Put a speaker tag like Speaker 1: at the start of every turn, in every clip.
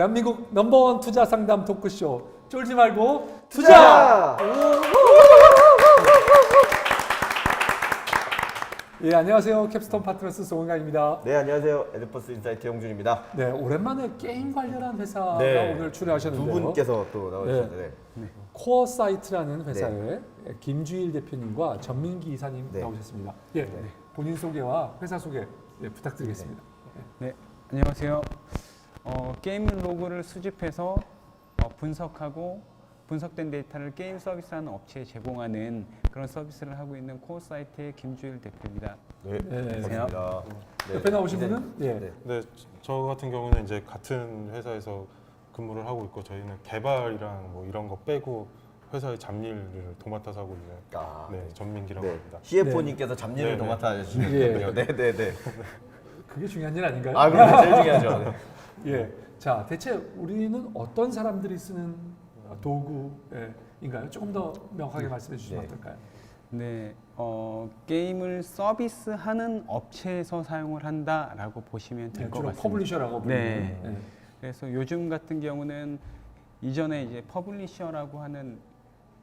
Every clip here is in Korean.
Speaker 1: 대한민국 넘버원 투자 상담 토크쇼 쫄지 말고 투자. 예 안녕하세요 캡스톤 파트너스 송은강입니다.
Speaker 2: 네 안녕하세요 에드퍼스 인사이트 영준입니다.
Speaker 1: 네 오랜만에 게임 관련한 회사가
Speaker 2: 네.
Speaker 1: 오늘
Speaker 2: 두
Speaker 1: 출연하셨는데요.
Speaker 2: 분께서 또 나오셨는데
Speaker 1: 코어 사이트라는 회사의 김주일 대표님과 전민기 이사님
Speaker 2: 네.
Speaker 1: 나오셨습니다. 예 본인 소개와 회사 소개 예, 부탁드리겠습니다.
Speaker 3: 네, 안녕하세요. 어, 게임 로그를 수집해서 어, 분석하고 분석된 데이터를 게임 서비스하는 업체에 제공하는 그런 서비스를 하고 있는 코어 사이트의 김주일 대표입니다.
Speaker 2: 네,
Speaker 1: 네.
Speaker 2: 반갑습니다. 네.
Speaker 1: 옆에 나오신 분은 예.
Speaker 2: 네.
Speaker 4: 네, 저 같은 경우는 이제 같은 회사에서 근무를 하고 있고 저희는 개발이랑 뭐 이런 거 빼고 회사의 잡일을 도맡아서 하고 있는
Speaker 2: 아,
Speaker 4: 네, 전민기라고
Speaker 2: 네.
Speaker 4: 합니다.
Speaker 2: CFO님께서 잡일을
Speaker 4: 네, 네.
Speaker 2: 도맡아
Speaker 1: 예.
Speaker 2: 주시는군요. 네, 네, 네.
Speaker 1: 그게 중요한 일 아닌가요?
Speaker 2: 아, 그럼 제일 중요하죠. 네.
Speaker 1: 예. 자, 대체 우리는 어떤 사람들이 쓰는 도구인가요? 조금 더 명확하게 말씀해 주시면
Speaker 2: 네.
Speaker 1: 어떨까요?
Speaker 3: 네, 어, 게임을 서비스하는 업체에서 사용을 한다라고 보시면 될
Speaker 1: 네,
Speaker 3: 것
Speaker 1: 주로
Speaker 3: 같습니다.
Speaker 1: 퍼블리셔라고 부르는.
Speaker 3: 네.
Speaker 1: 네.
Speaker 3: 그래서 요즘 같은 경우는 이전에 이제 퍼블리셔라고 하는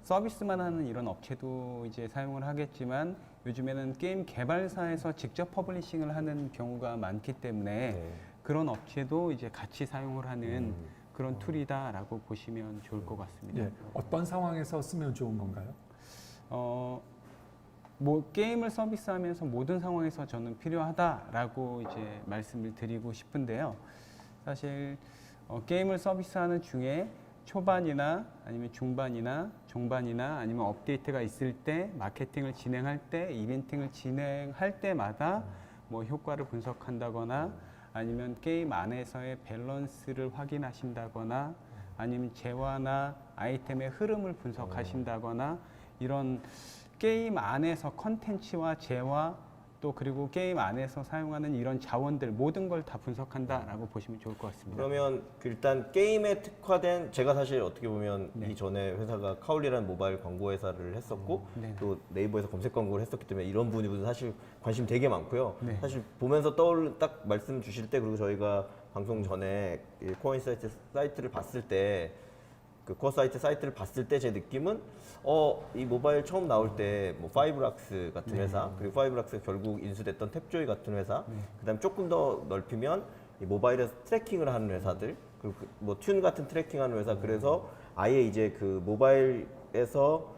Speaker 3: 서비스만 하는 이런 업체도 이제 사용을 하겠지만 요즘에는 게임 개발사에서 직접 퍼블리싱을 하는 경우가 많기 때문에
Speaker 2: 네.
Speaker 3: 그런 업체도 이제 같이 사용을 하는
Speaker 2: 음.
Speaker 3: 그런 툴이다라고 보시면 좋을 것 같습니다.
Speaker 1: 예. 어떤 상황에서 쓰면 좋은 건가요?
Speaker 3: 어, 뭐 게임을 서비스하면서 모든 상황에서 저는 필요하다라고 이제 말씀을 드리고 싶은데요. 사실 어, 게임을 서비스하는 중에 초반이나 아니면 중반이나 중반이나 아니면 업데이트가 있을 때 마케팅을 진행할 때 이벤팅을 진행할 때마다 뭐 효과를 분석한다거나 아니면 게임 안에서의 밸런스를 확인하신다거나 아니면 재화나 아이템의 흐름을 분석하신다거나 이런 게임 안에서 컨텐츠와 재화 또 그리고 게임 안에서 사용하는 이런 자원들 모든 걸 다 분석한다라고 보시면 좋을 것 같습니다.
Speaker 2: 그러면 그 일단 게임에 특화된 제가 사실 어떻게 보면
Speaker 3: 네.
Speaker 2: 이전에 회사가 카울리라는 모바일 광고 회사를 했었고
Speaker 3: 네.
Speaker 2: 또 네이버에서 검색 광고를 했었기 때문에 이런 부분이 사실 관심 되게 많고요.
Speaker 3: 네.
Speaker 2: 사실 보면서 떠올 딱 말씀 주실 때 그리고 저희가 방송 전에 이 코인 사이트 사이트를 봤을 때 그 코어 사이트 사이트를 봤을 때 제 느낌은 어 이 모바일 처음 나올 때뭐 파이브락스 같은
Speaker 3: 네.
Speaker 2: 회사 그리고 파이브락스 결국 인수됐던 탭조이 같은 회사 그다음 조금 더 넓히면 이 모바일에서 트래킹을 하는 회사들 그리고 뭐튠 같은 트래킹하는 회사 그래서 아예 이제 그 모바일에서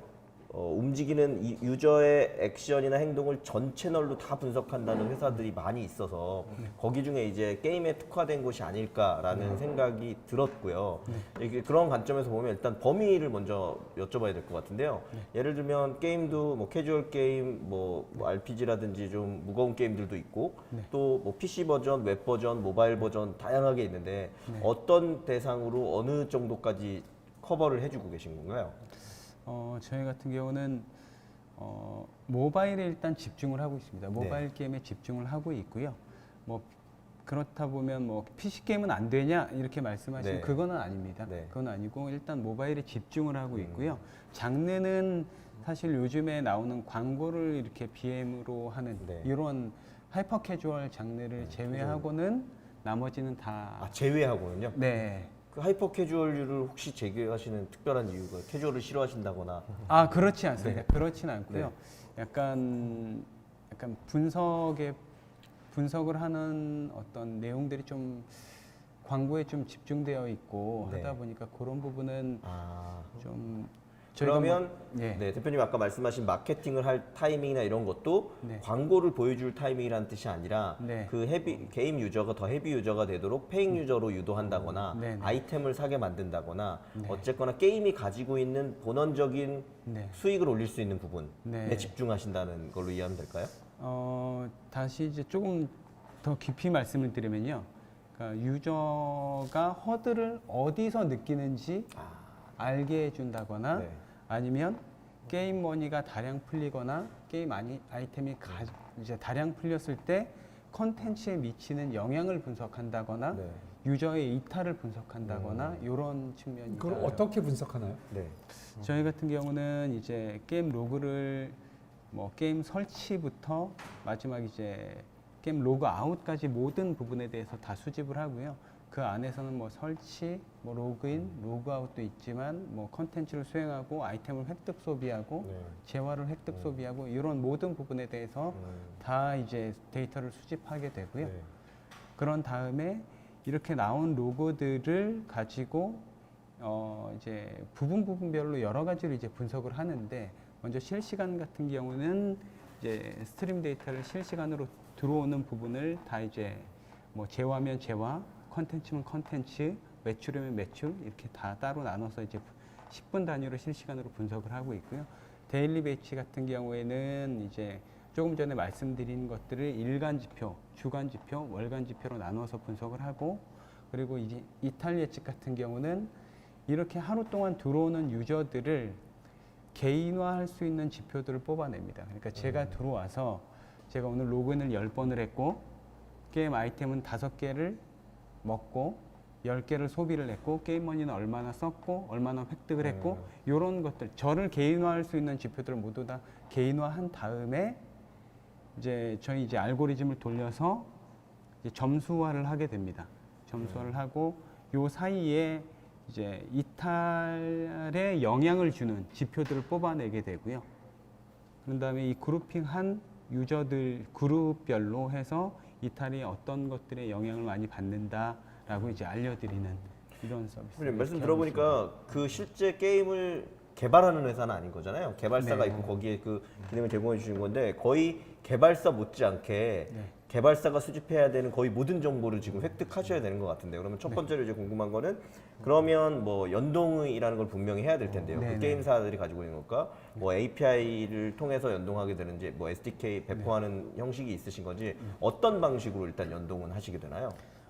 Speaker 2: 어, 움직이는 이 유저의 액션이나 행동을 전 채널로 다 분석한다는 회사들이 많이 있어서 거기 중에 이제 게임에 특화된 곳이 아닐까라는 생각이 들었고요. 이게 그런 관점에서 보면 일단 범위를 먼저 여쭤봐야 될 것 같은데요. 예를 들면 게임도 뭐 캐주얼 게임, 뭐, 뭐 RPG라든지 좀 무거운 게임들도 있고 또 뭐 PC 버전, 웹 버전, 모바일 버전 다양하게 있는데 어떤 대상으로 어느 정도까지 커버를 해주고 계신 건가요?
Speaker 3: 어, 저희 같은 경우는 어, 모바일에 일단 집중을 하고 있습니다. 모바일 게임에 집중을 하고 있고요. 뭐 그렇다 보면 뭐 PC 게임은 안 되냐 이렇게 말씀하시면
Speaker 2: 네.
Speaker 3: 그거는 아닙니다.
Speaker 2: 네.
Speaker 3: 그건 아니고 일단 모바일에 집중을 하고
Speaker 2: 음.
Speaker 3: 있고요. 장르는 사실 요즘에 나오는 광고를 이렇게 BM으로 하는
Speaker 2: 네.
Speaker 3: 이런 하이퍼 캐주얼 장르를 제외하고는 나머지는 다
Speaker 2: 아 제외하고는요?
Speaker 3: 네.
Speaker 2: 그 하이퍼 캐주얼류를 혹시 제외하시는 특별한 이유가 캐주얼을 싫어하신다거나
Speaker 3: 아 그렇지 않습니다.
Speaker 2: 네.
Speaker 3: 그렇진 않고요. 약간 약간 분석에 분석을 하는 어떤 내용들이 좀 광고에 좀 집중되어 있고
Speaker 2: 네.
Speaker 3: 하다 보니까 그런 부분은
Speaker 2: 아
Speaker 3: 좀
Speaker 2: 그러면
Speaker 3: 뭐- 예.
Speaker 2: 네 대표님 아까 말씀하신 마케팅을 할 타이밍이나 이런 것도
Speaker 3: 네.
Speaker 2: 광고를 보여줄 타이밍이라는 뜻이 아니라
Speaker 3: 네.
Speaker 2: 그 헤비 게임 유저가 더 헤비 유저가 되도록 페잉 유저로 유도한다거나
Speaker 3: 네, 네.
Speaker 2: 아이템을 사게 만든다거나
Speaker 3: 네.
Speaker 2: 어쨌거나 게임이 가지고 있는 본원적인
Speaker 3: 네.
Speaker 2: 수익을 올릴 수 있는 부분에
Speaker 3: 네.
Speaker 2: 집중하신다는 걸로 이해하면 될까요?
Speaker 3: 어, 다시 이제 조금 더 깊이 말씀을 드리면요. 그러니까 유저가 허들을 어디서 느끼는지 알게 해준다거나
Speaker 2: 네.
Speaker 3: 아니면 게임 머니가 다량 풀리거나 게임 아니, 아이템이 가, 이제 다량 풀렸을 때 컨텐츠에 미치는 영향을 분석한다거나
Speaker 2: 네.
Speaker 3: 유저의 이탈을 분석한다거나 이런 측면이
Speaker 1: 그걸
Speaker 3: 있어요.
Speaker 1: 어떻게 분석하나요?
Speaker 2: 네.
Speaker 3: 저희 같은 경우는 이제 게임 로그를 뭐 게임 설치부터 마지막 이제 게임 로그 아웃까지 모든 부분에 대해서 다 수집을 하고요. 그 안에서는 뭐 설치, 뭐 로그인, 로그아웃도 있지만 뭐 컨텐츠를 수행하고 아이템을 획득 소비하고
Speaker 4: 네.
Speaker 3: 재화를 획득 소비하고 이런 모든 부분에 대해서 다 이제 데이터를 수집하게 되고요.
Speaker 4: 네.
Speaker 3: 그런 다음에 이렇게 나온 로고들을 가지고 어 이제 부분 부분별로 여러 가지로 이제 분석을 하는데 먼저 실시간 같은 경우는 이제 스트림 데이터를 실시간으로 들어오는 부분을 다 이제 뭐 재화면 재화, 컨텐츠면 컨텐츠, 매출이면 매출 이렇게 다 따로 나눠서 이제 10분 단위로 실시간으로 분석을 하고 있고요. 데일리 배치 같은 경우에는 이제 조금 전에 말씀드린 것들을 일간 지표, 주간 지표, 월간 지표로 나눠서 분석을 하고 그리고 이제 이탈 예측 같은 경우는 이렇게 하루 동안 들어오는 유저들을 개인화할 수 있는 지표들을 뽑아냅니다. 그러니까 제가 들어와서 제가 오늘 로그인을 10번을 했고 게임 아이템은 5개를 먹고 10개를 소비를 했고 게임 머니는 얼마나 썼고 얼마나 획득을 했고 이런 것들 저를 개인화할 수 있는 지표들을 모두 다 개인화한 다음에 이제 저희 이제 알고리즘을 돌려서 이제 점수화를 하게 됩니다. 점수화를 하고 요 사이에 이제 이탈에 영향을 주는 지표들을 뽑아내게 되고요. 그런 다음에 이 그룹핑한 유저들 그룹별로 해서 이탈이 어떤 것들에 영향을 많이 받는다라고 이제 알려드리는 이런 서비스.
Speaker 2: 말씀 들어보니까 그 실제 게임을 개발하는 회사는 아닌 거잖아요. 개발사가
Speaker 3: 네.
Speaker 2: 있고 거기에 그 기능을 제공해 주시는 건데 거의 개발사 못지않게
Speaker 3: 네.
Speaker 2: 개발사가 수집해야 되는 거의 모든 정보를 지금 획득하셔야 되는 것 같은데 그러면
Speaker 3: 네.
Speaker 2: 첫 번째로 이제 궁금한 거는 그러면 뭐 연동이라는 걸 분명히 해야 될 텐데요.
Speaker 3: 네,
Speaker 2: 그
Speaker 3: 네.
Speaker 2: 게임사들이 가지고 있는 것과 뭐 API를 통해서 연동하게 되는지 뭐 SDK 배포하는
Speaker 3: 네.
Speaker 2: 형식이 있으신 건지 어떤 방식으로 일단 연동은 하시게 되나요?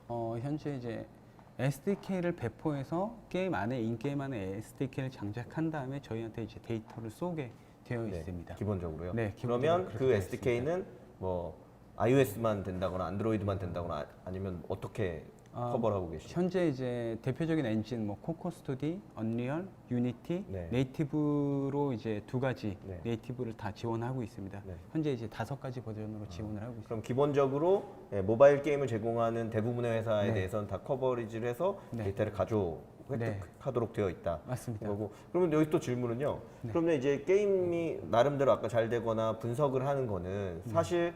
Speaker 3: 어, 현재 이제 SDK를 배포해서 게임 안에 인게임 안에 SDK를 장착한 다음에 저희한테 이제 데이터를 쏘게 되어
Speaker 2: 네,
Speaker 3: 있습니다.
Speaker 2: 기본적으로요.
Speaker 3: 네, 기본적으로
Speaker 2: 그러면
Speaker 3: 그렇게
Speaker 2: 그
Speaker 3: 되어
Speaker 2: SDK는 뭐 iOS만 된다거나 안드로이드만 된다거나 아- 아니면 어떻게
Speaker 3: 아,
Speaker 2: 커버를 하고 계시죠?
Speaker 3: 현재 이제 대표적인 엔진 뭐 코코 스토디, 언리얼, 유니티,
Speaker 2: 네.
Speaker 3: 네 이티브로 이제 두 가지
Speaker 2: 네.
Speaker 3: 네 이티브를 다 지원하고 있습니다.
Speaker 2: 네.
Speaker 3: 현재 이제 다섯 가지 버전으로 지원을 하고 있습니다.
Speaker 2: 그럼 기본적으로 예, 모바일 게임을 제공하는 대부분의 회사에
Speaker 3: 네.
Speaker 2: 대해서는 다 커버리지를 해서
Speaker 3: 네.
Speaker 2: 데이터를 가져
Speaker 3: 네.
Speaker 2: 획득하도록 되어 있다.
Speaker 3: 맞습니다.
Speaker 2: 거고 그러면 여기 또 질문은요.
Speaker 3: 네.
Speaker 2: 그러면 이제 게임이 나름대로 아까 잘 되거나 분석을 하는 거는
Speaker 3: 네.
Speaker 2: 사실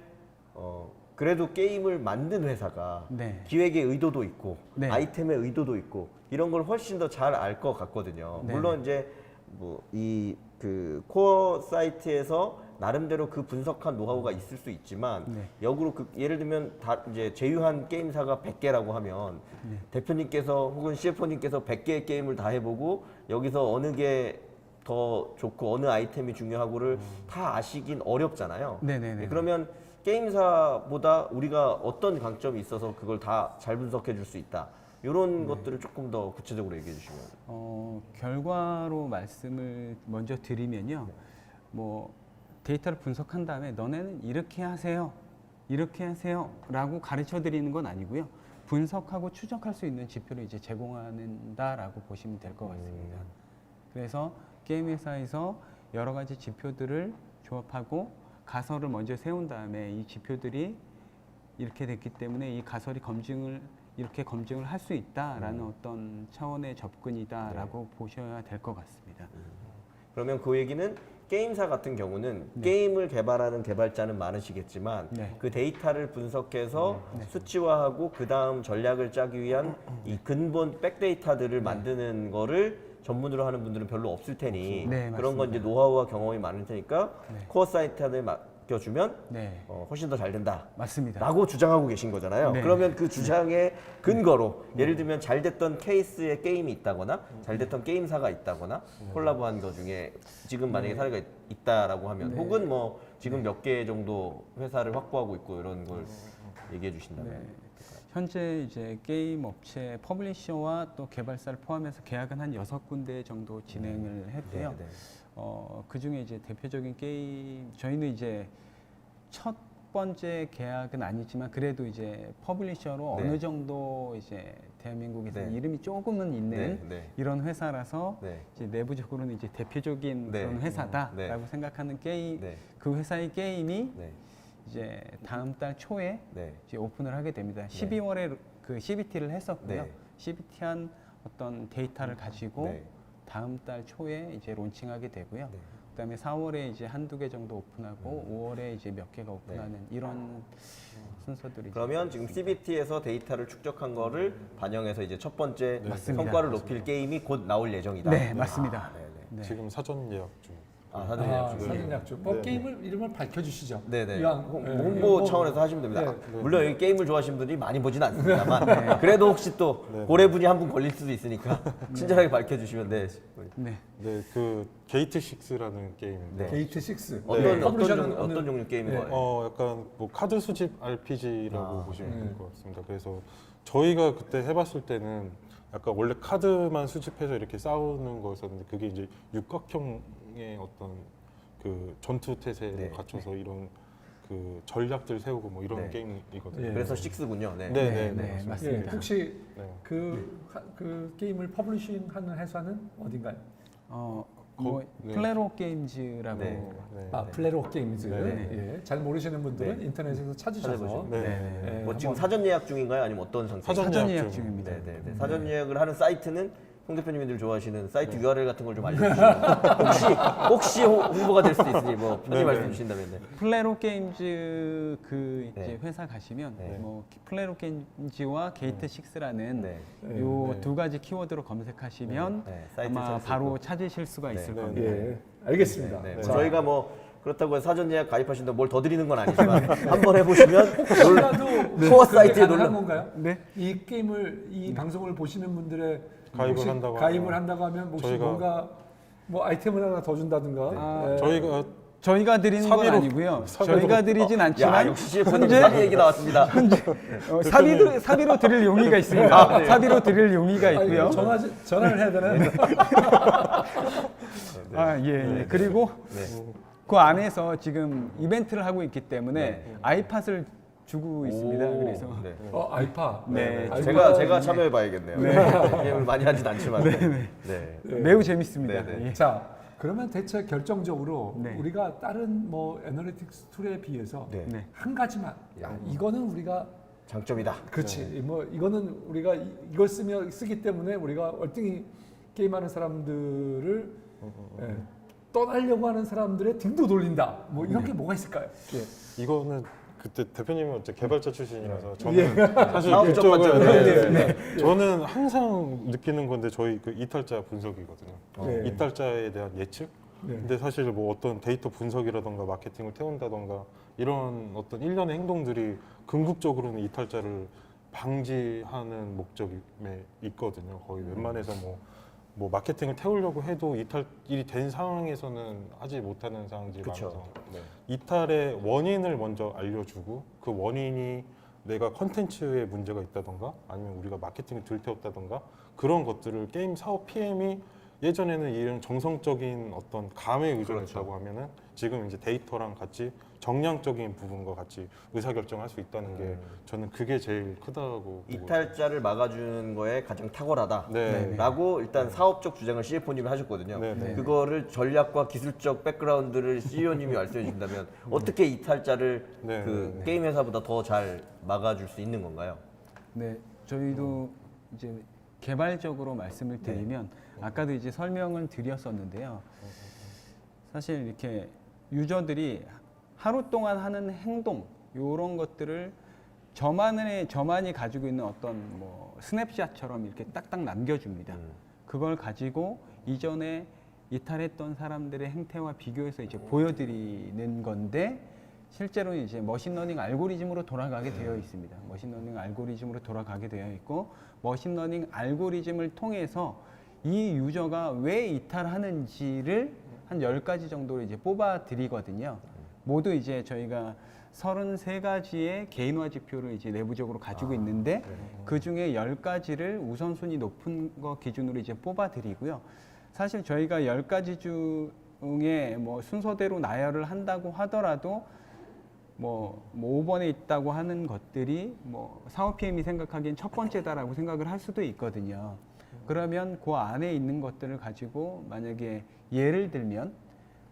Speaker 2: 어 그래도 게임을 만든 회사가
Speaker 3: 네.
Speaker 2: 기획의 의도도 있고
Speaker 3: 네.
Speaker 2: 아이템의 의도도 있고 이런 걸 훨씬 더 잘 알 것 같거든요.
Speaker 3: 네.
Speaker 2: 물론 이제 뭐 이 그 코어 사이트에서 나름대로 그 분석한 노하우가 있을 수 있지만
Speaker 3: 네.
Speaker 2: 역으로 그 예를 들면 다 이제 제휴한 게임사가 100개라고 하면
Speaker 3: 네.
Speaker 2: 대표님께서 혹은 CFO님께서 100개의 게임을 다 해보고 여기서 어느 게 더 좋고 어느 아이템이 중요하고를 다 아시긴 어렵잖아요.
Speaker 3: 음. 네네 네.
Speaker 2: 네, 그러면 게임사보다 우리가 어떤 강점이 있어서 그걸 다 잘 분석해 줄 수 있다. 이런
Speaker 3: 네.
Speaker 2: 것들을 조금 더 구체적으로 얘기해 주시면.
Speaker 3: 어, 결과로 말씀을 먼저 드리면요. 뭐 데이터를 분석한 다음에 너네는 이렇게 하세요. 이렇게 하세요. 라고 가르쳐 드리는 건 아니고요. 분석하고 추적할 수 있는 지표를 이제 제공한다라고 보시면 될 것 같습니다. 그래서 게임 회사에서 여러 가지 지표들을 조합하고 가설을 먼저 세운 다음에 이 지표들이 이렇게 됐기 때문에 이 가설이 검증을 이렇게 검증을 할 수 있다라는 어떤 차원의 접근이다라고 보셔야 될 것 같습니다.
Speaker 2: 그러면 그 얘기는 게임사 같은 경우는
Speaker 3: 네.
Speaker 2: 게임을 개발하는 개발자는 많으시겠지만
Speaker 3: 네.
Speaker 2: 그 데이터를 분석해서 수치화하고 그 다음 전략을 짜기 위한 이 근본 백데이터들을 만드는 거를 전문으로 하는 분들은 별로 없을 테니
Speaker 3: 네,
Speaker 2: 그런 건 이제. 노하우와 경험이 많을 테니까
Speaker 3: 네.
Speaker 2: 코어 사이트한테 맡겨주면
Speaker 3: 네,
Speaker 2: 어, 훨씬 더 잘 된다.
Speaker 3: 맞습니다.
Speaker 2: 라고 주장하고 계신 거잖아요.
Speaker 3: 네.
Speaker 2: 그러면 그 주장의 근거로 예를 들면 잘 됐던 케이스의 게임이 있다거나 잘 됐던 게임사가 있다거나 콜라보한 거 중에 지금 만약에 사례가 있- 있다라고 하면
Speaker 3: 네.
Speaker 2: 혹은 뭐 지금 몇 개 정도 회사를 확보하고 있고 이런 걸 얘기해 주신다면
Speaker 3: 네. 현재 이제 게임 업체 퍼블리셔와 또 개발사를 포함해서 계약은 한 여섯 군데 정도 진행을 했고요.
Speaker 2: 네, 네.
Speaker 3: 어, 그 중에 이제 대표적인 게임, 저희는 이제 첫 번째 계약은 아니지만 그래도 이제 퍼블리셔로
Speaker 2: 네.
Speaker 3: 어느 정도 이제 대한민국에서
Speaker 2: 네.
Speaker 3: 이름이 조금은 있는
Speaker 2: 네, 네.
Speaker 3: 이런 회사라서
Speaker 2: 네.
Speaker 3: 이제 내부적으로는 이제 대표적인
Speaker 2: 네.
Speaker 3: 그런 회사다라고
Speaker 2: 네.
Speaker 3: 생각하는 게임,
Speaker 2: 네.
Speaker 3: 그 회사의 게임이
Speaker 2: 네.
Speaker 3: 이제 다음 달 초에
Speaker 2: 네.
Speaker 3: 이제 오픈을 하게 됩니다. 12월에 그 CBT를 했었고요.
Speaker 2: 네.
Speaker 3: CBT한 어떤 데이터를 가지고
Speaker 2: 네.
Speaker 3: 다음 달 초에 이제 론칭하게 되고요.
Speaker 2: 네.
Speaker 3: 그다음에 4월에 이제 한두 개 정도 오픈하고 5월에 이제 몇 개가 오픈하는 이런 순서들이 이제
Speaker 2: 그러면 지금 CBT에서 데이터를 축적한 거를 반영해서 이제 첫 번째
Speaker 3: 맞습니다.
Speaker 2: 성과를 높일 게임이 곧 나올 예정이다.
Speaker 3: 네, 맞습니다.
Speaker 2: 네, 네.
Speaker 3: 네.
Speaker 4: 지금 사전 예약 중.
Speaker 2: 아, 사전
Speaker 1: 아,
Speaker 2: 예약 중이에요.
Speaker 1: 사전 약주. 뭐
Speaker 4: 네.
Speaker 1: 게임을 이름을 밝혀주시죠.
Speaker 2: 네네.
Speaker 1: 이왕,
Speaker 2: 홍-
Speaker 1: 예,
Speaker 2: 홍보
Speaker 1: 뭐,
Speaker 2: 차원에서 하시면 됩니다.
Speaker 1: 네.
Speaker 2: 아, 물론 여기 게임을 좋아하시는 분들이 많이 보진 않습니다만 그래도 혹시 또
Speaker 4: 네.
Speaker 2: 고래분이 한 분 걸릴 수도 있으니까 친절하게 밝혀주시면 네.
Speaker 3: 네.
Speaker 4: 네, 그 게이트 6라는 게임인데
Speaker 2: 네.
Speaker 1: 게이트 6.
Speaker 2: 어떤
Speaker 4: 네.
Speaker 2: 어떤
Speaker 1: 퍼블리셔는
Speaker 2: 종류, 어떤 종류 게임인
Speaker 1: 네.
Speaker 2: 거예요?
Speaker 4: 어 약간 뭐 카드 수집 RPG라고
Speaker 2: 아,
Speaker 4: 보시면
Speaker 1: 네.
Speaker 4: 될것 같습니다. 그래서 저희가 그때 해봤을 때는 약간 원래 카드만 수집해서 이렇게 싸우는 거였었는데 그게 이제 육각형 의 어떤 그 전투 태세를
Speaker 2: 네.
Speaker 4: 갖춰서 이런 그 전략들 세우고 뭐 이런
Speaker 2: 네.
Speaker 4: 게임이거든요.
Speaker 1: 예.
Speaker 2: 그래서 6군요. 네.
Speaker 4: 네,
Speaker 3: 네,
Speaker 4: 네,
Speaker 3: 네,
Speaker 4: 맞습니다.
Speaker 3: 맞습니다.
Speaker 1: 예, 혹시
Speaker 4: 네.
Speaker 1: 그, 하- 그 게임을 퍼블리싱하는 회사는 어딘가요?
Speaker 3: 어, 뭐
Speaker 4: 거- 네.
Speaker 3: 플레로 게임즈라고
Speaker 2: 네.
Speaker 4: 네.
Speaker 1: 아, 플레로 게임즈.
Speaker 4: 네.
Speaker 1: 예, 잘 모르시는 분들은
Speaker 2: 네.
Speaker 1: 인터넷에서 찾으셔서
Speaker 2: 찾아보시면.
Speaker 4: 네.
Speaker 3: 네.
Speaker 1: 예,
Speaker 2: 뭐 지금
Speaker 1: 한번-
Speaker 2: 사전 예약 중인가요? 아니면 어떤 상태?
Speaker 4: 사전
Speaker 3: 사전
Speaker 4: 예약.
Speaker 3: 중입니다.
Speaker 2: 네, 네, 네. 사전 예약을 하는 사이트는 홍 대표님들 좋아하시는 사이트 URL 같은 걸 좀 알려주시면 혹시 혹시 호- 홍보가 될 수도 있으니 뭐 편히
Speaker 4: 네,
Speaker 2: 말씀해
Speaker 4: 네.
Speaker 2: 주신다면 네.
Speaker 3: 플레로 게임즈 그 이제
Speaker 2: 네.
Speaker 3: 회사 가시면
Speaker 2: 네.
Speaker 3: 뭐 플레로 게임즈와 게이트 6라는
Speaker 2: 네.
Speaker 3: 요
Speaker 4: 네.
Speaker 3: 두 가지 키워드로 검색하시면
Speaker 2: 네, 사이트
Speaker 3: 아마
Speaker 2: 수
Speaker 3: 바로
Speaker 2: 있고.
Speaker 3: 찾으실 수가
Speaker 2: 네.
Speaker 3: 있을
Speaker 4: 네.
Speaker 3: 겁니다.
Speaker 1: 예, 알겠습니다.
Speaker 2: 네, 뭐
Speaker 1: 자,
Speaker 2: 저희가 뭐 그렇다고 해서 사전 예약 가입하신다고 뭘더 드리는 건 아니지만 한번 해보시면 놀,
Speaker 1: 혹시라도
Speaker 2: 코어 사이트에
Speaker 1: 가능한
Speaker 2: 놀라-
Speaker 1: 건가요?
Speaker 3: 네.
Speaker 1: 이 게임을 이 방송을 보시는 분들의
Speaker 4: 가입을
Speaker 1: 혹시
Speaker 4: 한다고
Speaker 1: 가입을
Speaker 4: 하면
Speaker 1: 한다고 하면 혹시
Speaker 4: 저희가-
Speaker 1: 뭔가 뭐 아이템을 하나 더 준다든가
Speaker 3: 아,
Speaker 1: 예.
Speaker 4: 저희가
Speaker 3: 저희가 드리는 건
Speaker 4: 사비로-
Speaker 3: 아니고요.
Speaker 4: 사비로-
Speaker 3: 저희가 드리진
Speaker 2: 야
Speaker 3: 않지만
Speaker 2: 역시
Speaker 3: 현재
Speaker 2: 사비 얘기 나왔습니다.
Speaker 3: 어, 사비로 사비로 드릴 용의가 있습니다. 사비로 드릴 용의가
Speaker 1: 아니,
Speaker 3: 있고요.
Speaker 1: 전화 전화를 해야 되나요?
Speaker 3: 아, 예, 예. 그리고
Speaker 2: 네.
Speaker 3: 그 안에서 지금 이벤트를 하고 있기 때문에
Speaker 2: 네.
Speaker 3: 아이팟을 주고 있습니다.
Speaker 2: 오,
Speaker 3: 그래서
Speaker 2: 네.
Speaker 1: 어, 아이파.
Speaker 3: 네,
Speaker 1: 아이파.
Speaker 2: 제가 제가 참여해 봐야겠네요. 네. 게임을 많이 하진 않지만. 네. 네.
Speaker 3: 매우 재밌습니다.
Speaker 2: 네, 네.
Speaker 3: 예.
Speaker 1: 자, 그러면 대체 결정적으로
Speaker 3: 네.
Speaker 1: 우리가 다른 뭐 애널리틱스 툴에 비해서
Speaker 2: 네.
Speaker 3: 네.
Speaker 1: 한 가지만 야, 이거는 우리가
Speaker 2: 장점이다.
Speaker 1: 그렇지. 뭐 이거는 우리가 이- 이걸 쓰며 쓰기 때문에 우리가 얼등히 게임하는 사람들을 예, 떠나려고 하는 사람들의 등도 돌린다. 뭐 이런 게 뭐가 있을까요? 예.
Speaker 4: 이거는 그때 대표님은 어째 개발자 출신이라서 저는 사실
Speaker 2: 사업적
Speaker 4: 그쪽은
Speaker 2: 관점으로.
Speaker 4: 네,
Speaker 1: 네,
Speaker 4: 네. 저는 항상 느끼는 건데 저희 그 이탈자 분석이거든요.
Speaker 1: 네.
Speaker 4: 이탈자에 대한 예측.
Speaker 1: 네.
Speaker 4: 근데 사실 뭐 어떤 데이터 분석이라던가 마케팅을 태운다던가 이런 어떤 일련의 행동들이 궁극적으로는 이탈자를 방지하는 목적이 있거든요. 거의 웬만해서 뭐, 뭐 마케팅을 태우려고 해도 이탈이 된 상황에서는 하지 못하는 상황들이
Speaker 2: 그쵸.
Speaker 4: 많아서
Speaker 2: 네.
Speaker 4: 이탈의 원인을 먼저 알려주고 그 원인이 내가 컨텐츠에 문제가 있다던가 아니면 우리가 마케팅을 들태웠다던가 그런 것들을 게임 사업 PM이 예전에는 이런 정성적인 어떤 감에 의존했다고
Speaker 2: 그렇죠.
Speaker 4: 하면은 지금 이제 데이터랑 같이 정량적인 부분과 같이 의사결정할 수 있다는 게 저는 그게 제일 크다고 보고
Speaker 2: 음. 이탈자를 막아주는 거에 가장 탁월하다.
Speaker 4: 네.
Speaker 2: 라고 일단 사업적 주장을 CFO님이 하셨거든요.
Speaker 4: 네, 네.
Speaker 2: 그거를 전략과 기술적 백그라운드를 CEO님이 말씀해 주신다면 어떻게 이탈자를
Speaker 4: 네,
Speaker 2: 그
Speaker 4: 네, 네.
Speaker 2: 게임 회사보다 더 잘 막아줄 수 있는 건가요?
Speaker 3: 네, 저희도 이제 개발적으로 말씀을 드리면 아까도 이제 설명을 드렸었는데요. 사실 이렇게 유저들이 하루 동안 하는 행동 이런 것들을 저만의 저만이 가지고 있는 어떤 뭐 스냅샷처럼 이렇게 딱딱 남겨줍니다. 그걸 가지고 이전에 이탈했던 사람들의 행태와 비교해서 이제 보여드리는 건데 실제로 이제 머신러닝 알고리즘으로 돌아가게 되어 있습니다. 머신러닝 알고리즘으로 돌아가게 되어 있고 머신러닝 알고리즘을 통해서 이 유저가 왜 이탈하는지를 한 10가지 정도로 이제 뽑아 드리거든요. 모두 이제 저희가 33가지의 개인화 지표를 이제 내부적으로 가지고 있는데 그 중에 10가지를 우선순위 높은 거 기준으로 이제 뽑아 드리고요. 사실 저희가 10가지 중에 뭐 순서대로 나열을 한다고 하더라도 뭐, 뭐 5번에 있다고 하는 것들이 뭐 사업 PM이 생각하기엔 첫 번째다라고 생각을 할 수도 있거든요. 그러면 그 안에 있는 것들을 가지고 만약에 예를 들면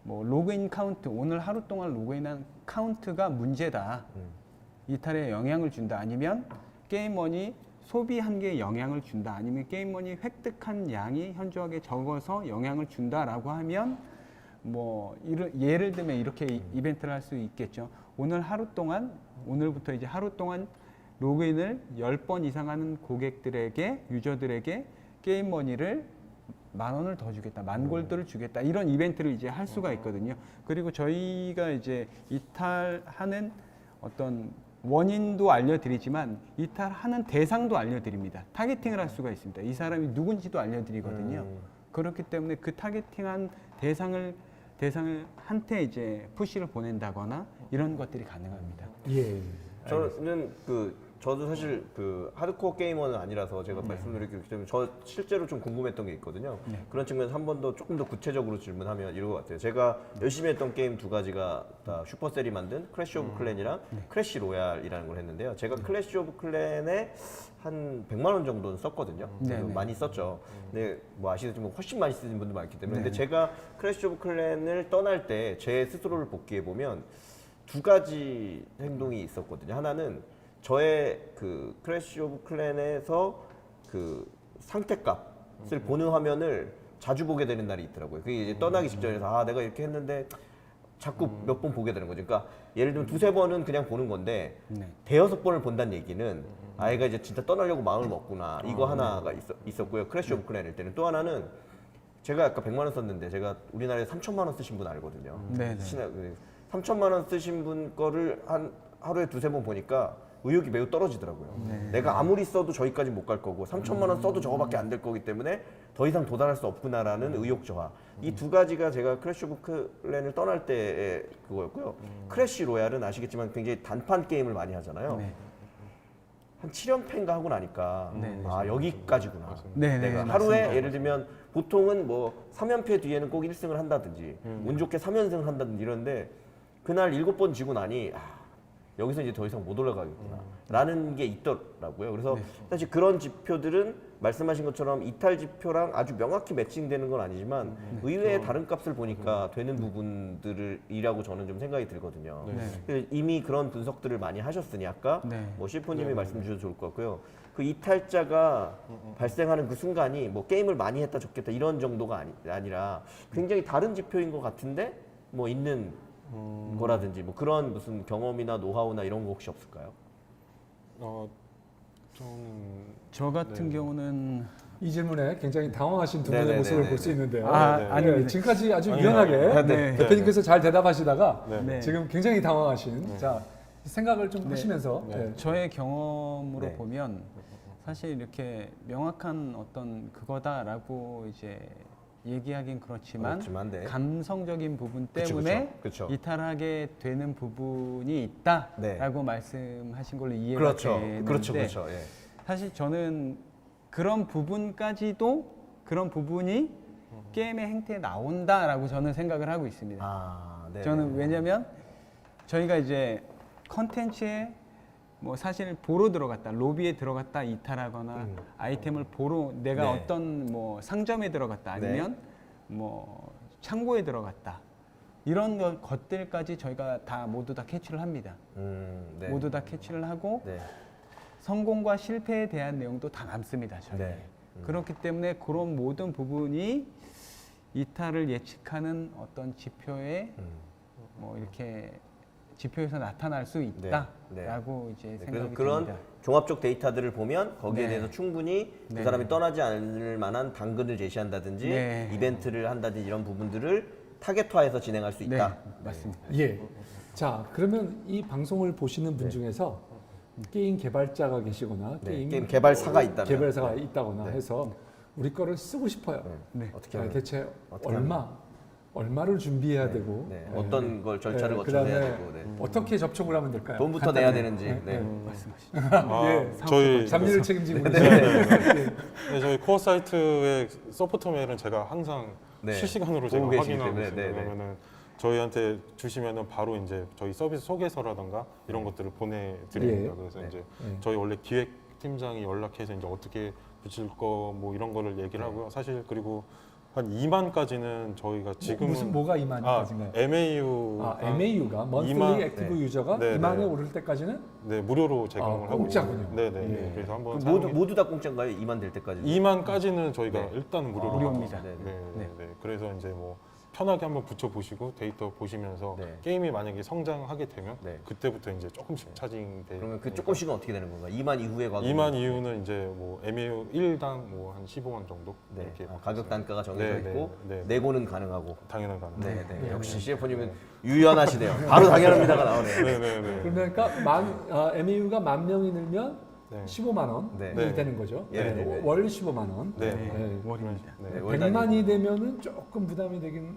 Speaker 3: 뭐 로그인 카운트 오늘 하루 동안 로그인한 카운트가 문제다.
Speaker 2: 음.
Speaker 3: 이탈에 영향을 준다. 아니면 게임머니 소비한 게 영향을 준다. 아니면 게임머니 획득한 양이 현저하게 적어서 영향을 준다라고 하면 뭐 이를, 예를 들면 이렇게 이- 이벤트를 할 수 있겠죠. 오늘 하루 동안 오늘부터 이제 하루 동안 로그인을 10번 이상 하는 고객들에게 유저들에게 게임 머니를 만 원을 더 주겠다, 만 골드를 주겠다 이런 이벤트를 이제 할 수가 있거든요. 그리고 저희가 이제 이탈하는 어떤 원인도 알려드리지만 이탈하는 대상도 알려드립니다. 타겟팅을 할 수가 있습니다. 이 사람이 누군지도 알려드리거든요.
Speaker 2: 음.
Speaker 3: 그렇기 때문에 그 타겟팅한 대상을 대상을 한테 이제 푸시를 보낸다거나 이런 것들이 가능합니다.
Speaker 1: 예.
Speaker 2: 저는 그 저도 사실 그 하드코어 게이머는 아니라서 제가 말씀드리기 때문에 저 실제로 좀 궁금했던 게 있거든요. 그런 측면에서 한 번 더 조금 더 구체적으로 질문하면 이런 것 같아요. 제가 열심히 했던 게임 두 가지가 다 슈퍼셀이 만든 크래시 오브 클랜이랑 크래시 로얄이라는 걸 했는데요. 제가 클래시 오브 클랜에 한 100만 원 정도는 썼거든요. 그래서
Speaker 3: 네네.
Speaker 2: 많이 썼죠. 근데 뭐 아시겠지만 훨씬 많이 쓰신 분도 많기 때문에 근데 제가 크래시 오브 클랜을 떠날 때 제 스스로를 복귀해 보면 두 가지 행동이 있었거든요. 하나는 저의 그 크래시 오브 클랜에서 그 상태값을 보는 화면을 자주 보게 되는 날이 있더라고요. 그게 이제 떠나기 직전에서 아 내가 이렇게 했는데 자꾸 몇 번 보게 되는 거죠. 그러니까 예를 들면 두세 번은 그냥 보는 건데
Speaker 3: 네.
Speaker 2: 대여섯 번을 본다는 얘기는 아이가 이제 진짜 떠나려고 마음을 먹구나. 이거 하나가 있었, 고요. 크래시 오브 클랜일 때는. 또 하나는 제가 아까 100만 원 썼는데 제가 우리나라에 3천만 원 쓰신 분 알거든요.
Speaker 3: 네네.
Speaker 2: 신화- 그 3천만 원 쓰신 분 거를 한 하루에 두세 번 보니까 의욕이 매우 떨어지더라고요. 내가 아무리 써도 저기까지 못 갈 거고 3천만 원 써도 저거밖에 안 될 거기 때문에 더 이상 도달할 수 없구나라는 의욕 저하. 이 두 가지가 제가 크래시 오브 클랜을 떠날 때의 그거였고요. 크래시 로얄은 아시겠지만 굉장히 단판 게임을 많이 하잖아요.
Speaker 3: 네.
Speaker 2: 한 7연패인가 하고 나니까
Speaker 3: 네.
Speaker 2: 아 여기까지구나.
Speaker 3: 네, 네,
Speaker 2: 내가
Speaker 3: 맞습니다.
Speaker 2: 하루에 예를 들면 보통은 뭐 3연패 뒤에는 꼭 1승을 한다든지 운 좋게 3연승을 한다든지 이러는데 그날 7번 지고 나니 아, 여기서 이제 더 이상 못 올라가겠구나 라는 게 있더라고요. 그래서 사실 그런 지표들은 말씀하신 것처럼 이탈 지표랑 아주 명확히 매칭되는 건 아니지만 의외의 다른 값을 보니까 되는 부분들이라고 저는 좀 생각이 들거든요.
Speaker 3: 네.
Speaker 2: 그래서 이미 그런 분석들을 많이 하셨으니 아까
Speaker 3: 네.
Speaker 2: 뭐 시프님이 말씀 주셔도 좋을 것 같고요. 그 이탈자가 발생하는 그 순간이 뭐 게임을 많이 했다 적겠다 이런 정도가 아니, 아니라 굉장히 다른 지표인 것 같은데 뭐 있는 거라든지 뭐 그런 무슨 경험이나 노하우나 이런 거 혹시 없을까요?
Speaker 4: 어, 저는
Speaker 3: 저 같은
Speaker 4: 네.
Speaker 3: 경우는
Speaker 1: 이 질문에 굉장히 당황하신 두 분의
Speaker 2: 네네네네.
Speaker 1: 모습을 볼 수 있는데요.
Speaker 3: 아,
Speaker 4: 네.
Speaker 3: 아니
Speaker 1: 네, 지금까지 아주
Speaker 4: 아니,
Speaker 1: 유연하게
Speaker 4: 아니,
Speaker 3: 네.
Speaker 1: 대표님께서 잘 대답하시다가
Speaker 4: 네.
Speaker 3: 네.
Speaker 1: 지금 굉장히 당황하신 자 생각을 좀
Speaker 3: 네.
Speaker 1: 하시면서
Speaker 4: 네.
Speaker 1: 네.
Speaker 3: 저의 경험으로
Speaker 2: 네.
Speaker 3: 보면 사실 이렇게 명확한 어떤 그거다라고 이제 얘기하긴 그렇지만,
Speaker 2: 그렇지만, 네.
Speaker 3: 감성적인 부분
Speaker 2: 그쵸,
Speaker 3: 때문에
Speaker 2: 그쵸, 그쵸.
Speaker 3: 이탈하게 되는 부분이 있다라고
Speaker 2: 네.
Speaker 3: 말씀하신 걸로 이해가
Speaker 2: 그렇죠,
Speaker 3: 되는데
Speaker 2: 그렇죠, 그렇죠. 예.
Speaker 3: 사실 저는 그런 부분까지도 그런 부분이 게임의 행태에 나온다라고 저는 생각을 하고 있습니다.
Speaker 2: 아, 네.
Speaker 3: 저는 왜냐면 저희가 이제 컨텐츠에 뭐 사실 보러 들어갔다 로비에 들어갔다 이탈하거나
Speaker 2: 음.
Speaker 3: 아이템을 보러 내가
Speaker 2: 네.
Speaker 3: 어떤 뭐 상점에 들어갔다 아니면 뭐 창고에 들어갔다 이런 것- 것들까지 저희가 다 모두 다 캐치를 합니다.
Speaker 2: 음, 네.
Speaker 3: 모두 다 캐치를 하고
Speaker 2: 네.
Speaker 3: 성공과 실패에 대한 내용도 다 남습니다. 저희.
Speaker 2: 네.
Speaker 3: 그렇기 때문에 그런 모든 부분이 이탈을 예측하는 어떤 지표에
Speaker 2: 음.
Speaker 3: 뭐 이렇게 지표에서 나타날 수
Speaker 2: 네,
Speaker 3: 있다라고 이제
Speaker 2: 네, 그래서
Speaker 3: 생각이
Speaker 2: 그런
Speaker 3: 듭니다.
Speaker 2: 종합적 데이터들을 보면 거기에
Speaker 3: 네.
Speaker 2: 대해서 충분히 그
Speaker 3: 네.
Speaker 2: 사람이 떠나지 않을 만한 당근을 제시한다든지
Speaker 3: 네.
Speaker 2: 이벤트를 한다든지 이런 부분들을 타겟화해서 진행할 수 있다.
Speaker 3: 네, 맞습니다.
Speaker 1: 예. 자 그러면 이 방송을 보시는 분 중에서 게임 개발자가 계시거나
Speaker 2: 네,
Speaker 1: 게임,
Speaker 2: 게임 개발사가 있다면.
Speaker 1: 개발사가
Speaker 2: 네.
Speaker 1: 있다거나
Speaker 2: 네.
Speaker 1: 해서 우리 거를 쓰고 싶어요.
Speaker 3: 네.
Speaker 2: 어떻게
Speaker 1: 자,
Speaker 2: 하면
Speaker 1: 대체
Speaker 2: 어떻게
Speaker 1: 얼마 얼마를 준비해야 되고
Speaker 2: 네, 어떤 걸 절차를
Speaker 1: 네,
Speaker 2: 거쳐야
Speaker 1: 그다음에
Speaker 2: 되고 네.
Speaker 1: 어떻게 접촉을 하면 될까요?
Speaker 2: 돈부터. 내야 되는지. 네.
Speaker 3: 말씀하시죠.
Speaker 4: 아,
Speaker 1: 예.
Speaker 4: 저희
Speaker 1: 잡일을 책임지고
Speaker 2: 네,
Speaker 1: 계시는
Speaker 4: 네, 저희 코어 사이트의 소프트 메일은 제가 항상
Speaker 2: 네.
Speaker 4: 실시간으로 제가
Speaker 2: 보고 계시기
Speaker 4: 확인하고
Speaker 2: 때문에,
Speaker 4: 있습니다.
Speaker 2: 네, 네.
Speaker 4: 그러면은 저희한테 주시면은 바로 이제 저희 서비스 소개서라던가 이런 것들을 보내드립니다.
Speaker 1: 예.
Speaker 4: 그래서
Speaker 2: 네.
Speaker 4: 이제
Speaker 1: 예.
Speaker 4: 저희 원래 기획 팀장이 연락해서 이제 어떻게 붙일 거 뭐 이런 거를 얘기를 하고요. 사실 그리고 한 2만까지는 저희가 지금
Speaker 1: 무슨 뭐가
Speaker 4: 아,
Speaker 1: 2만까지인가요?
Speaker 4: MAU
Speaker 1: 아, MAU가 monthly
Speaker 4: 2만
Speaker 1: 액티브
Speaker 2: 네.
Speaker 1: 유저가
Speaker 4: 네,
Speaker 1: 2만에
Speaker 4: 네.
Speaker 1: 오를 때까지는
Speaker 4: 네 무료로 제공을
Speaker 1: 아,
Speaker 4: 하고
Speaker 1: 공짜군요.
Speaker 4: 있어요. 네네.
Speaker 1: 예.
Speaker 4: 그래서 한번
Speaker 2: 그 모두
Speaker 4: 사용해-
Speaker 2: 모두 다 공짜인가요? 2만 될 때까지?
Speaker 4: 2만까지는 저희가
Speaker 2: 네.
Speaker 4: 일단 무료로
Speaker 3: 무료입니다.
Speaker 4: 하고 있어요.
Speaker 2: 네,
Speaker 4: 네,
Speaker 3: 네.
Speaker 4: 네. 그래서 이제 뭐 편하게 한번 붙여 보시고 데이터 보시면서
Speaker 2: 네.
Speaker 4: 게임이 만약에 성장하게 되면
Speaker 2: 네.
Speaker 4: 그때부터 이제 조금씩 차징돼.
Speaker 2: 그러면 그 조금씩은 어떻게 되는 건가요? 2만 이후에 가격
Speaker 4: 2만 이후는 이제 뭐 MAU 1당 뭐 한 15원 정도
Speaker 2: 네.
Speaker 4: 이렇게
Speaker 2: 아, 가격 단가가 정해져
Speaker 4: 네, 네,
Speaker 2: 있고
Speaker 4: 네.
Speaker 2: 내고는 가능하고.
Speaker 4: 당연한 가능.
Speaker 2: 네, 네.
Speaker 1: 네.
Speaker 2: 역시 CF님은 유연하시네요. 바로 당연합니다가 나오네요.
Speaker 4: 네, 네, 네.
Speaker 1: 그러니까 만 아, MAU가 만 명이 늘면
Speaker 4: 네.
Speaker 1: 15만 원이
Speaker 2: 네.
Speaker 4: 네.
Speaker 1: 되는 거죠.
Speaker 2: 예,
Speaker 1: 네.
Speaker 2: 네, 네.
Speaker 1: 월 15만 원.
Speaker 4: 네.
Speaker 1: 네.
Speaker 3: 월입니다.
Speaker 4: 네.
Speaker 2: 네, 월
Speaker 1: 100만이 되면은 조금 부담이 되긴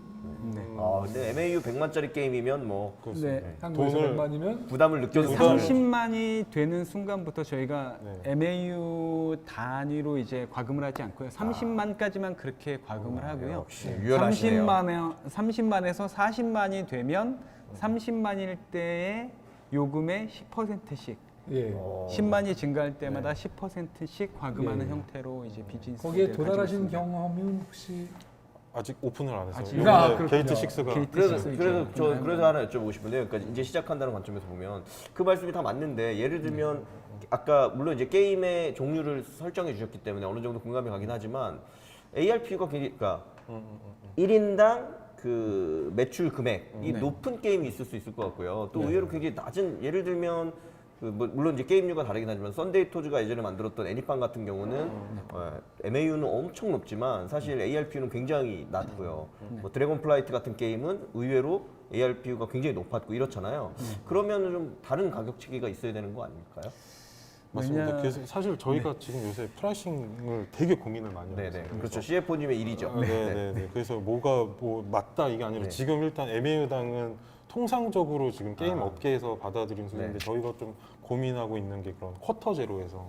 Speaker 3: 네.
Speaker 2: 아, 근데 MAU 100만짜리 게임이면 뭐
Speaker 4: 그렇습니다.
Speaker 3: 네.
Speaker 1: 한국에서
Speaker 4: 돈을-
Speaker 1: 100만이면
Speaker 2: 부담을 느껴도
Speaker 4: 부담을-
Speaker 2: 괜찮아요.
Speaker 3: 30만이 되는 순간부터 저희가
Speaker 4: 네.
Speaker 3: MAU 단위로 이제 과금을 하지 않고요. 30만까지만 그렇게 과금을 하고요.
Speaker 2: 역시 유연하시네요.
Speaker 3: 30만에 30만에서 40만이 되면 30만일 때의 요금의 10%씩
Speaker 1: 예.
Speaker 2: 어,
Speaker 3: 10만이 증가할 때마다 10%씩 과금하는
Speaker 1: 예.
Speaker 3: 형태로 이제 비즈니스
Speaker 1: 거기에
Speaker 3: 모델을
Speaker 1: 도달하신
Speaker 3: 가지고 있습니다.
Speaker 1: 경험은 혹시
Speaker 4: 아직 오픈을 안.
Speaker 3: 아직-
Speaker 4: 요번에
Speaker 1: 아, 그렇군요.
Speaker 4: 게이트 6가
Speaker 3: 게이트
Speaker 2: 그래서 그래서
Speaker 3: 이제.
Speaker 2: 저 그래서 하나 여쭤보고 싶은데요. 그러니까 이제 시작한다는 관점에서 보면 그 말씀이 다 맞는데 예를 들면 아까 물론 이제 게임의 종류를 설정해 주셨기 때문에 어느 정도 공감이 가긴 하지만 ARPU가 그러니까
Speaker 4: 음, 음, 음, 음.
Speaker 2: 1인당 그 매출 금액이
Speaker 3: 네.
Speaker 2: 높은 게임이 있을 수 있을 것 같고요. 또
Speaker 4: 네.
Speaker 2: 의외로 굉장히 낮은 예를 들면 그 뭐 물론 이제 게임류가 다르긴 하지만 썬데이 토즈가 예전에 만들었던 애니팡 같은 경우는 어, MAU는 엄청 높지만 사실 ARPU는 굉장히 낮고요. 뭐 드래곤 플라이트 같은 게임은 의외로 ARPU가 굉장히 높았고 이렇잖아요. 그러면 좀 다른 가격치기가 있어야 되는 거 아닐까요?
Speaker 4: 맞습니다.
Speaker 3: 왜냐-
Speaker 4: 그래서 사실 저희가 지금 요새 프라이싱을 되게 고민을 많이 하고
Speaker 2: 네네.
Speaker 4: 있어요.
Speaker 2: 그렇죠. CF님의 일이죠.
Speaker 4: 아, 네, 네, 네. 그래서 뭐가 뭐 맞다 이게 아니라
Speaker 2: 네.
Speaker 4: 지금 일단 MAU당은 통상적으로 지금 게임
Speaker 2: 아.
Speaker 4: 업계에서 받아들인 수준인데
Speaker 2: 네.
Speaker 4: 저희가 좀 고민하고 있는 게 그런 쿼터 제로에서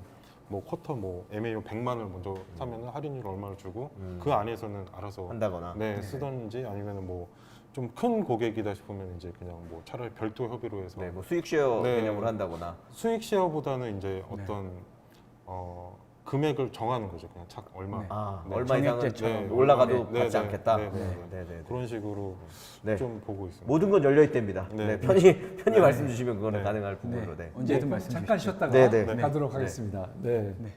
Speaker 4: 뭐 쿼터 뭐 MAU 100만을 먼저 사면은 할인율 얼마를 주고
Speaker 2: 음.
Speaker 4: 그 안에서는 알아서
Speaker 2: 한다거나.
Speaker 4: 네, 쓰던지 아니면은 뭐 좀 큰 고객이다 싶으면 이제 그냥 뭐 차라리 별도 협의로 해서
Speaker 2: 네, 뭐 수익 쉐어
Speaker 4: 네.
Speaker 2: 개념으로 한다거나.
Speaker 4: 수익 쉐어보다는 이제 어떤 어, 금액을 정하는 거죠. 그냥 착 얼마
Speaker 3: 네.
Speaker 2: 아,
Speaker 4: 네,
Speaker 2: 얼마 이상은
Speaker 3: 정액제처럼.
Speaker 2: 올라가도
Speaker 4: 네,
Speaker 2: 받지
Speaker 4: 네,
Speaker 2: 않겠다.
Speaker 4: 네, 네, 네.
Speaker 2: 네, 네.
Speaker 4: 그런 식으로
Speaker 2: 네.
Speaker 4: 좀 보고 있습니다.
Speaker 2: 모든 건 열려 있답니다. 네.
Speaker 4: 네.
Speaker 2: 편히 편히 말씀 주시면 그거는
Speaker 4: 네.
Speaker 2: 가능할
Speaker 3: 네.
Speaker 2: 부분으로. 네.
Speaker 3: 언제든
Speaker 1: 네,
Speaker 3: 말씀
Speaker 1: 잠깐. 쉬었다가
Speaker 2: 네, 네.
Speaker 1: 가도록
Speaker 2: 네.
Speaker 1: 하겠습니다. 네.
Speaker 3: 네.